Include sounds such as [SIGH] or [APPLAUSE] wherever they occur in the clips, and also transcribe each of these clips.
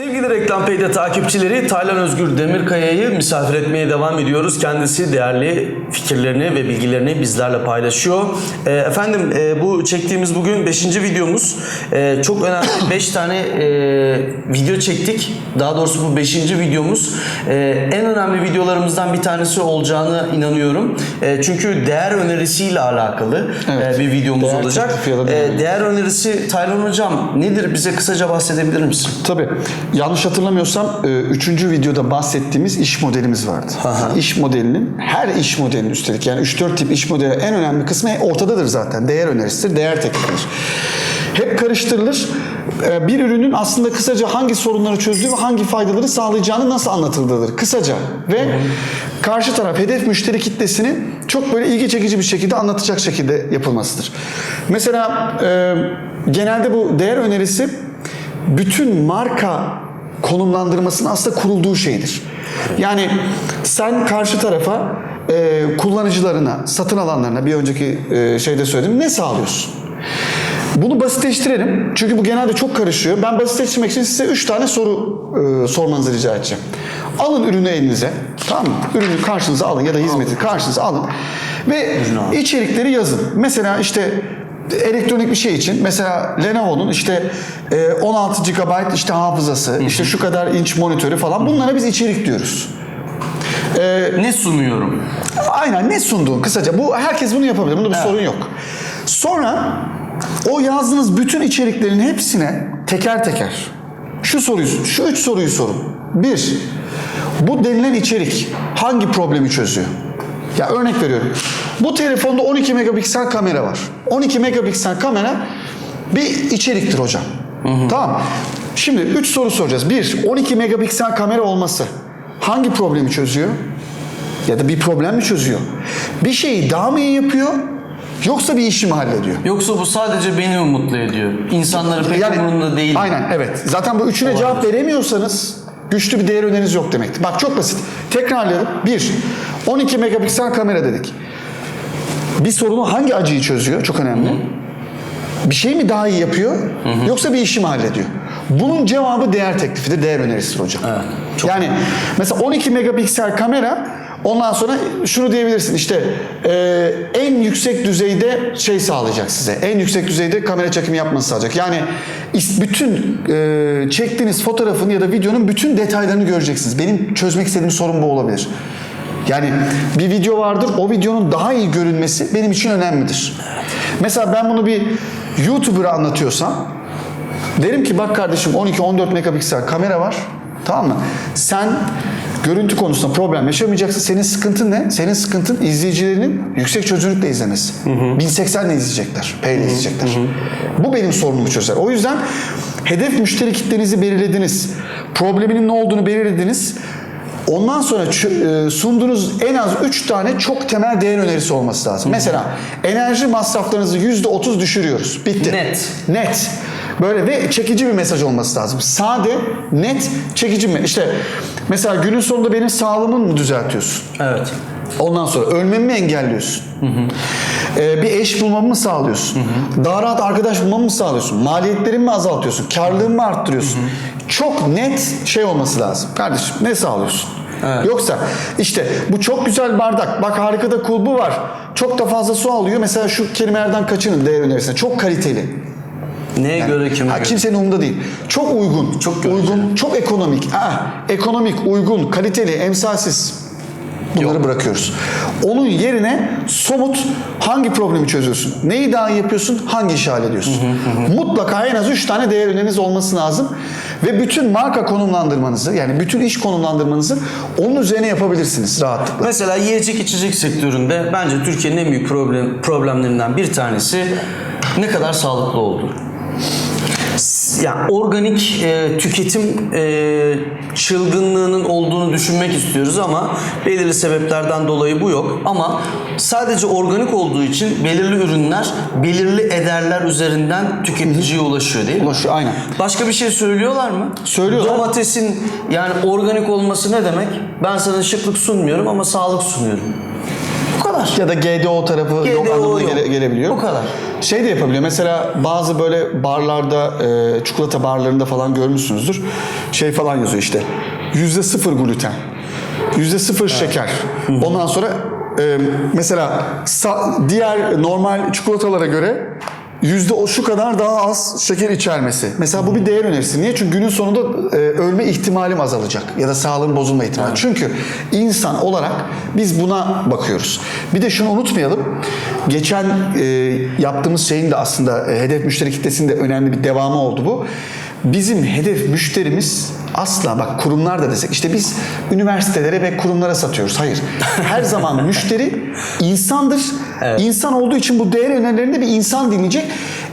Sevgili Pay'de takipçileri Taylan Özgür Demirkaya'yı misafir etmeye devam ediyoruz. Kendisi değerli fikirlerini ve bilgilerini bizlerle paylaşıyor. Ee, efendim e, bu çektiğimiz bugün 5. videomuz. Ee, çok önemli [COUGHS] 5 tane e, video çektik. Daha doğrusu bu 5. videomuz. Ee, en önemli videolarımızdan bir tanesi olacağını inanıyorum. Çünkü değer önerisiyle alakalı Evet. e, bir videomuz Değer olacak. değer- önerisi Taylan Hocam nedir? Bize kısaca bahsedebilir misin? Tabii. Yanlış hatırlamıyorsam e, üçüncü videoda bahsettiğimiz iş modelimiz vardı. Aha. İş modelinin her iş modelinin üstelik yani 3-4 tip iş modeli en önemli kısmı ortadadır zaten. Değer önerisidir, değer teklifidir. Hep karıştırılır. E, Bir ürünün aslında kısaca hangi sorunları çözdüğü ve hangi faydaları sağlayacağını nasıl anlatıldığıdır. Kısaca. Ve karşı taraf hedef müşteri kitlesini çok böyle ilgi çekici bir şekilde anlatacak şekilde yapılmasıdır. Mesela e, genelde bu değer önerisi bütün marka konumlandırmasının aslında kurulduğu şeydir. Yani sen karşı tarafa e, kullanıcılarına, satın alanlarına bir önceki e, şeyde söyledim ne sağlıyorsun? Bunu basitleştirelim. Çünkü bu genelde çok karışıyor. Ben basitleştirmek için size 3 tane soru e, sormanızı rica edeceğim. Alın ürünü elinize. Tamam mı? Ürünü karşınıza alın ya da hizmeti karşınıza alın. Ve içerikleri yazın. Mesela işte elektronik bir şey için mesela Lenovo'nun işte e, 16 GB işte hafızası, işte şu kadar inç monitörü falan bunlara biz içerik diyoruz. Ne sunuyorum? Aynen ne sunduğun kısaca. Bu herkes bunu yapabilir. Bunda bir Evet. sorun yok. Sonra o yazdığınız bütün içeriklerin hepsine teker teker şu soruyu, şu üç soruyu sorun. Bir, bu denilen içerik hangi problemi çözüyor? Ya örnek veriyorum. Bu telefonda 12 megapiksel kamera var. 12 megapiksel kamera bir içeriktir hocam. Tamam. Şimdi 3 soru soracağız. Bir, 12 megapiksel kamera olması hangi problemi çözüyor? Ya da bir problem mi çözüyor? Bir şeyi daha mı iyi yapıyor? Yoksa bir işi mi hallediyor? Yoksa bu sadece beni mi mutlu ediyor? İnsanların pek umurunda değil. Aynen evet. Zaten bu üçüne cevap veremiyorsanız güçlü bir değer öneriniz yok demektir. Bak çok basit. Tekrarlayalım. Bir, 12 megapiksel kamera dedik. Bir sorunu hangi acıyı çözüyor? Çok önemli. Bir şey mi daha iyi yapıyor? Yoksa bir işi mi hallediyor? Bunun cevabı değer teklifidir, değer önerisidir hocam. Evet, çok- Yani mesela 12 megapiksel kamera ondan sonra şunu diyebilirsin işte e, en yüksek düzeyde şey sağlayacak size. En yüksek düzeyde kamera çekimi yapması sağlayacak. Yani bütün e, çektiğiniz fotoğrafın ya da videonun bütün detaylarını göreceksiniz. Benim çözmek istediğim sorun bu olabilir. Yani bir video vardır, o videonun daha iyi görünmesi benim için önemlidir. Mesela ben bunu bir YouTuber'a anlatıyorsam derim ki bak kardeşim 12-14 megapiksel kamera var. Tamam mı? Sen görüntü konusunda problem yaşamayacaksın. Senin sıkıntın ne? Senin sıkıntın izleyicilerinin yüksek çözünürlükle izlemesi. 1080 ile izleyecekler. P ile izleyecekler. Bu benim sorunumu çözer. O yüzden hedef müşteri kitlenizi belirlediniz. Probleminin ne olduğunu belirlediniz. Ondan sonra e, sunduğunuz en az 3 tane çok temel değer önerisi olması lazım. Mesela enerji masraflarınızı %30 düşürüyoruz. Bitti. Net. Net. Böyle ve çekici bir mesaj olması lazım. Sade, net, çekici mi? İşte mesela günün sonunda benim sağlığımı mı düzeltiyorsun? Evet. Ondan sonra ölmemi mi engelliyorsun? Ee, bir eş bulmamı mı sağlıyorsun? Daha rahat arkadaş bulmamı mı sağlıyorsun? Maliyetlerimi mi azaltıyorsun? Karlılığımı mı arttırıyorsun? Çok net şey olması lazım. Kardeşim ne sağlıyorsun? Evet. Yoksa işte bu çok güzel bardak. Bak harika da kulbu var. Çok da fazla su alıyor. Mesela şu kelimelerden kaçının değer önerisine. Çok kaliteli. Neye göre kime Ha, göre? kimsenin umurunda değil. Çok uygun. Çok göreceli. uygun, çok ekonomik. Ha, ekonomik, uygun, kaliteli, emsalsiz. Bunları Yok. bırakıyoruz. Onun yerine somut hangi problemi çözüyorsun? Neyi daha iyi yapıyorsun? Hangi işi hallediyorsun? Mutlaka en az 3 tane değer öneriniz olması lazım. Ve bütün marka konumlandırmanızı yani bütün iş konumlandırmanızı onun üzerine yapabilirsiniz rahatlıkla. Mesela yiyecek içecek sektöründe bence Türkiye'nin en büyük problem, problemlerinden bir tanesi ne kadar sağlıklı olduğu. Yani organik e, tüketim e, çılgınlığının olduğunu düşünmek istiyoruz ama belirli sebeplerden dolayı bu yok. Ama sadece organik olduğu için belirli ürünler belirli ederler üzerinden tüketiciye ulaşıyor değil mi? Ulaşıyor, aynen. Başka bir şey söylüyorlar mı? Söylüyorlar. Domatesin yani organik olması ne demek? Ben sana şıklık sunmuyorum ama sağlık sunuyorum. Kadar. Ya da GDO tarafı yok GDO anlamına yok. gele- gelebiliyor. Bu kadar. Şey de yapabiliyor. Mesela bazı böyle barlarda, e, çikolata barlarında falan görmüşsünüzdür. Şey falan yazıyor işte. Yüzde sıfır gluten. Yüzde sıfır şeker. Ondan sonra e, mesela diğer normal çikolatalara göre yüzde o şu kadar daha az şeker içermesi. Mesela bu bir değer önerisi. Niye? Çünkü günün sonunda e, ölme ihtimalim azalacak ya da sağlığın bozulma ihtimali. Çünkü insan olarak biz buna bakıyoruz. Bir de şunu unutmayalım. Geçen e, yaptığımız şeyin de aslında e, hedef müşteri kitlesinde önemli bir devamı oldu bu. Bizim hedef müşterimiz asla bak kurumlar da desek işte biz üniversitelere ve kurumlara satıyoruz. Hayır. Her zaman müşteri insandır. İnsan olduğu için bu değer önerilerinde bir insan dinleyecek.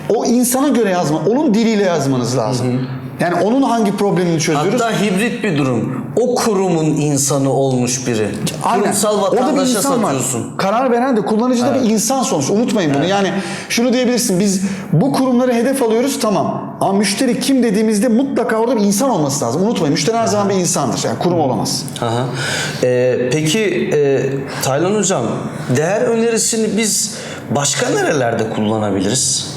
O insana göre yazma, onun diliyle yazmanız lazım. Yani onun hangi problemini çözüyoruz? Hatta hibrit bir durum. O kurumun insanı olmuş biri. Kurumsal Orada bir vatandaşa insan var. satıyorsun. Karar veren de kullanıcı da bir insan sonuçta. Unutmayın bunu. Yani şunu diyebilirsin. Biz bu kurumları hedef alıyoruz tamam. Ama müşteri kim dediğimizde mutlaka orada bir insan olması lazım. Unutmayın. Müşteri her zaman bir insandır. Yani kurum olamaz. Aha. Ee, peki e, Taylan Hocam değer önerisini biz başka nerelerde kullanabiliriz?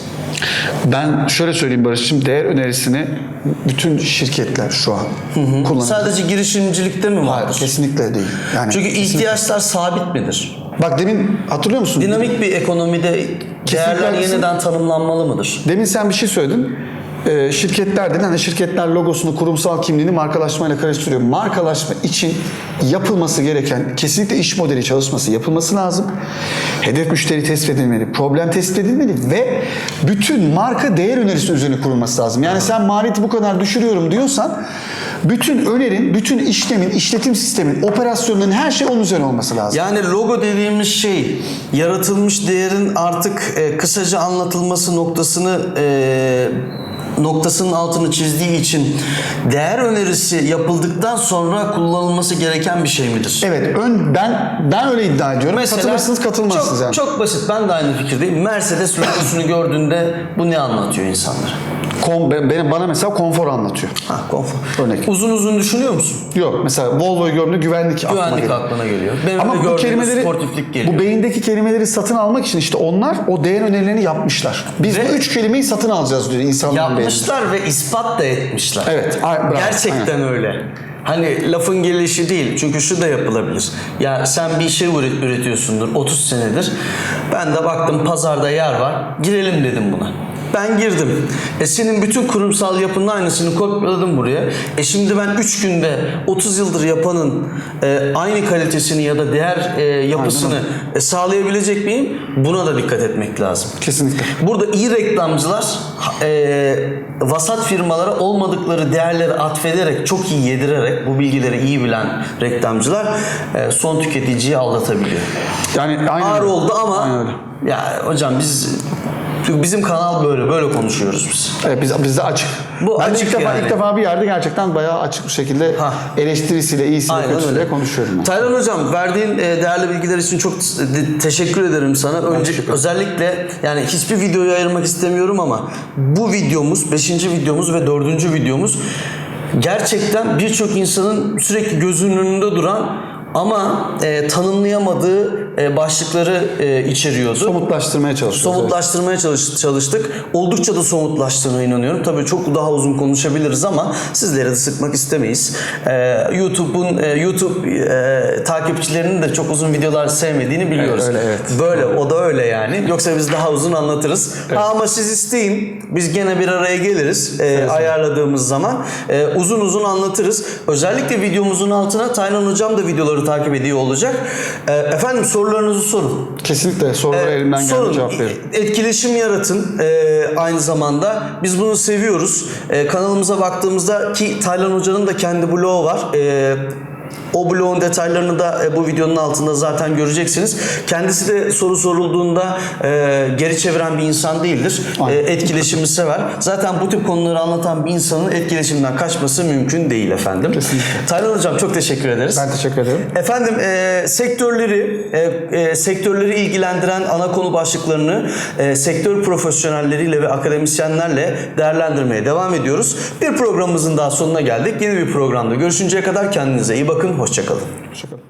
Ben şöyle söyleyeyim Barış'cığım. Değer önerisini bütün şirketler şu an kullanıyor. Sadece girişimcilikte mi Hayır, vardır? kesinlikle değil. Yani Çünkü ihtiyaçlar sabit midir? bak demin hatırlıyor musun? Dinamik bir ekonomide değerler haklısın. yeniden tanımlanmalı mıdır? Demin sen bir şey söyledin. Ee, şirketler dedin hani şirketler logosunu, kurumsal kimliğini markalaşmayla karıştırıyor. Markalaşma için yapılması gereken kesinlikle iş modeli çalışması yapılması lazım. Hedef müşteri tespit edilmeli, problem tespit edilmeli ve bütün marka değer önerisi üzerine kurulması lazım. Yani sen maliyeti bu kadar düşürüyorum diyorsan bütün önerin, bütün işlemin, işletim sistemin, operasyonların her şey onun üzerine olması lazım. Yani logo dediğimiz şey yaratılmış değerin artık e, kısaca anlatılması noktasını e, noktasının altını çizdiği için değer önerisi yapıldıktan sonra kullanılması gereken bir şey midir? Evet, ön ben ben öyle iddia ediyorum. Katılırsınız, katılmazsınız çok, yani. Çok basit. Ben de aynı fikirdeyim. Mercedes logosunu gördüğünde bu ne anlatıyor insanlara? Kon, ben- benim bana mesela konfor anlatıyor. Ha, konfor. Örnek. Uzun uzun düşünüyor musun? Yok mesela Volvo'yu gördüğünde güvenlik, aklıma Güvenlik geliyor. aklına geliyor. Benim Ama bu kelimeleri, sportiflik geliyor. bu beyindeki kelimeleri satın almak için işte onlar o değer önerilerini yapmışlar. Biz Ve- bu üç kelimeyi satın alacağız diyor insanların beyninde. Yapmışlar ve ispat da etmişler. Evet, bravo, Gerçekten öyle. Hani lafın gelişi değil. Çünkü şu da yapılabilir. Ya sen bir şey üret- üretiyorsundur 30 senedir. Ben de baktım pazarda yer var. Girelim dedim buna. Ben girdim. E senin bütün kurumsal yapının aynısını kopyaladım buraya. E şimdi ben 3 günde 30 yıldır yapanın e, aynı kalitesini ya da değer e, yapısını e, sağlayabilecek miyim? Buna da dikkat etmek lazım. Kesinlikle. Burada iyi reklamcılar e, vasat firmalara olmadıkları değerleri atfederek, çok iyi yedirerek, bu bilgileri iyi bilen reklamcılar e, son tüketiciyi aldatabiliyor. Yani aynen Ağır oldu ama ya hocam biz bizim kanal böyle böyle konuşuyoruz biz. Evet, biz, bizde açık. Bu ben de açık ilk defa, yani. ilk defa bir yerde gerçekten bayağı açık bir şekilde Ha. eleştirisiyle, iyisiyle, Aynen kötüsüyle öyle. konuşuyorum. ben. Taylan hocam verdiğin e, değerli bilgiler için çok te- teşekkür ederim sana. Önce özellikle yani hiçbir videoyu ayırmak istemiyorum ama bu videomuz 5. videomuz ve 4. videomuz gerçekten birçok insanın sürekli gözünün önünde duran ama e, tanımlayamadığı e, başlıkları e, içeriyordu. Somutlaştırmaya çalışıyoruz. Somutlaştırmaya çalış- çalıştık. Oldukça da somutlaştığına inanıyorum. Tabii çok daha uzun konuşabiliriz ama sizleri de sıkmak istemeyiz. Ee, YouTube'un e, YouTube e, takipçilerinin de çok uzun videolar sevmediğini biliyoruz. öyle, evet. Böyle o da öyle yani. Yoksa biz daha uzun anlatırız. Ha, ama siz isteyin. Biz gene bir araya geliriz e, ayarladığımız zaman. E, uzun uzun anlatırız. Özellikle videomuzun altına Taylan hocam da videoları takip ediyor olacak. E, efendim sorularınızı sorun. Kesinlikle sorulara Ee, elimden geldiğince cevap veririm. Etkileşim yaratın ee, aynı zamanda. Biz bunu seviyoruz. Ee, kanalımıza baktığımızda ki Taylan Hoca'nın da kendi bloğu var. Ee, o bloğun detaylarını da e, bu videonun altında zaten göreceksiniz. Kendisi de soru sorulduğunda e, geri çeviren bir insan değildir. E, etkileşimi sever. Zaten bu tip konuları anlatan bir insanın etkileşimden kaçması mümkün değil efendim. Kesinlikle. Taylan Hocam çok teşekkür ederiz. Ben teşekkür ederim. Efendim e, sektörleri e, e, sektörleri ilgilendiren ana konu başlıklarını e, sektör profesyonelleriyle ve akademisyenlerle değerlendirmeye devam ediyoruz. Bir programımızın daha sonuna geldik. Yeni bir programda görüşünceye kadar kendinize iyi bakın. Hoşçakalın. Hoşçakalın.